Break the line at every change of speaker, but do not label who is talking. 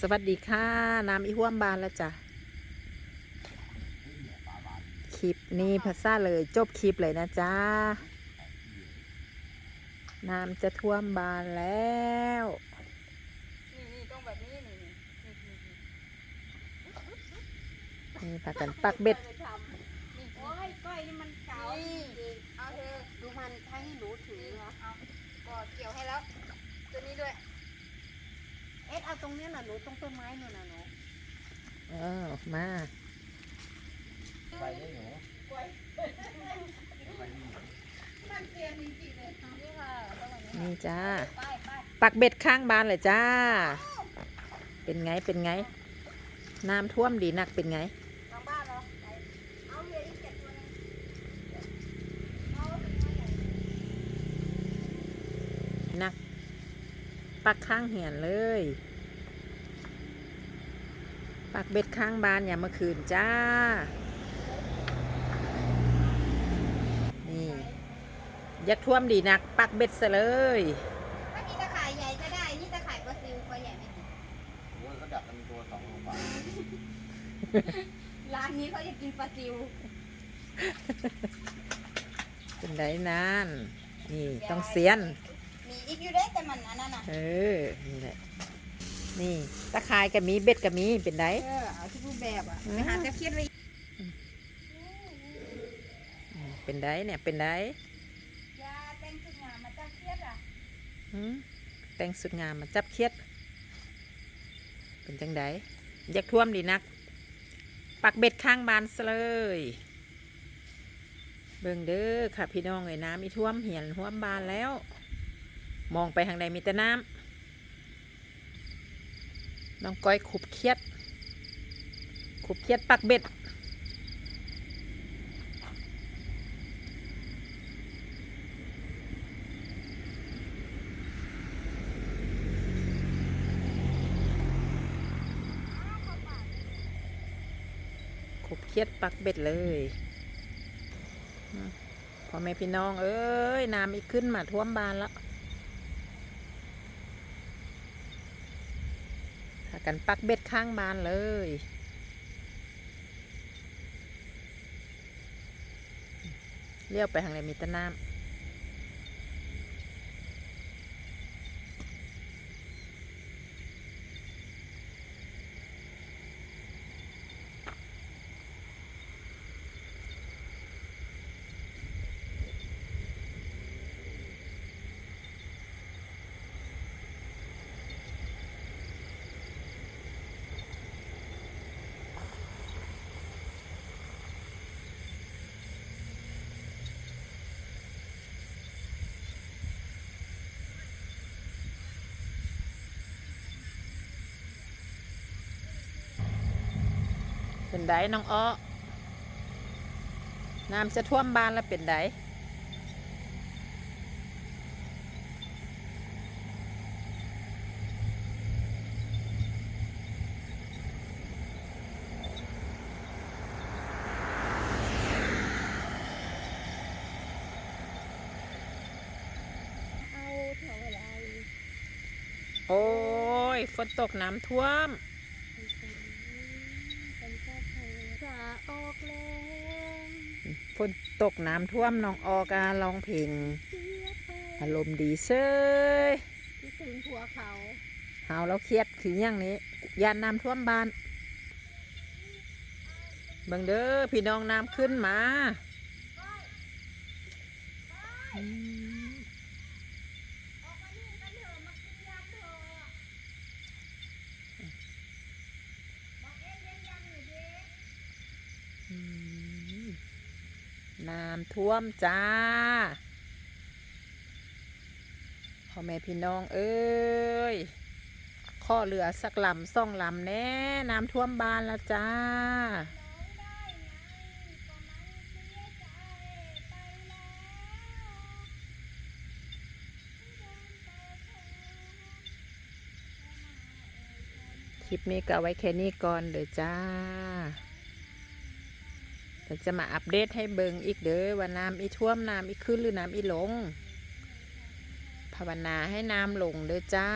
สวัสดีค่ะ น้ำอีห้วมบานแล้วจ้ะ คลิปนี้ภาษาเลยจบคลิปเลยนะจ๊ะน้ำจะท่วมบานแล้ว
นี่นี่ต้องแบบนี้นี่นี่
พากันปักเบ็ด
โอ้ยก้อยนี่มันเก่า
นี่เอาเธอ
ดูมันให้หนูถือเอ
เอาก็เกี่ยวให้แล้ว ตัวนี้ด้วย
เอ็ดเอาต รงเนี้ยน่ะหนูตรงต้นไม้นู่นน่ะหนู
เออมา
ไปได้หนู
มันเตรียมจริงๆเลยนี่ค่ะต้องแบบนี้
นี่จ้า
ไปไป
ปักเบ็ดข้างบานเลยจ้า เป็นไง เป็นไง น้ำท่วมดีนักเป็นไง
ทางบ้านเหรอไปเอาเรืออีกเจ็ดตัวนึงเอาเป็นไงอะ
นัก ปักข้างเหียนเลย ปักเบ็ดข้างบานอย่าเมื่อคืนจ้า นี่อยักท่วมดีนัก ปักเบ็ดซะเลย
ถ้ามีตะข่ายใหญ่จะได้ นี่ตะข่ายปลาซิวตัวใหญ่ไม่ดี
โอ้ยเขาดักกันตัวสองโลบาท
ร้านนี้เขาจะกินปลาซิว
เป็นไดนานนี่ต้องเสียน
มีอีกอยู่ได้แต่มันอันนั้นน่ะ
เออนี่แหละ นี่ตะคายกับมีเบ็ดกับมีเป็นได
เออเอาทุกรูปแบบอะ
อืม
ไปหาจะเครียดไว้
อืมเป็นไดเนี่ยเป็นได
ยาแต่งสุดงามมาจะเครียดอะ
หืมแต่งสุดงามมาจับเครียด เป็นจังไดอยากท่วมดีนัก ปักเบ็ดข้างบานซะเลยเบิ่งเด้อค่ะพี่น้องเอ้ยน้ำมีท่วมเหียนท่วมบานแล้ว มองไปทางใดมีแต่น้ำ น้องก้อยขุบเครียด ขุบเครียดปักเบ็ด ขุบเครียดปักเบ็ดเลยพ่อแม่พี่น้อง เอ้ย น้ำอีกขึ้นมาท่วมบานแล้วพา กันปักเบ็ดข้างบานเลย เลี้ยวไปทางไหนมีต่น้ำ เป็นไดน้องอ้อน้ำจะท่วมบ้านแล้วเป็นไดโอ้ยฝนตกน้ำท่วม
จะออกแรง
ฝนตกน้ำท่วมน้องออการ้องเพลง
เสียไป
อารมณ์ดีเซย
คิดถึงผัวเขา
เฮาแล้วเครียดคืออย่างนี้ยานน้ำท่วมบ้านเบังเด้อพี่น้องน้ำขึ้นมาอืมอืม น้ำท่วมจ้าพ่อแม่พี่น้องเอ้ยข้อเรือสักลำซ่องลำแน่น้ำท่วมบ้านล้วจ้าคลิปนี้ก็ไว้แค่นี้ก่อนเด้อจ้า เดี๋ยวจะมาอัปเดตให้เบิงอีกเด้อว่าน้ำอีท่วมน้ำอีขึ้นหรือน้ำอีลง ภาวนาให้น้ำลงเด้อจ้า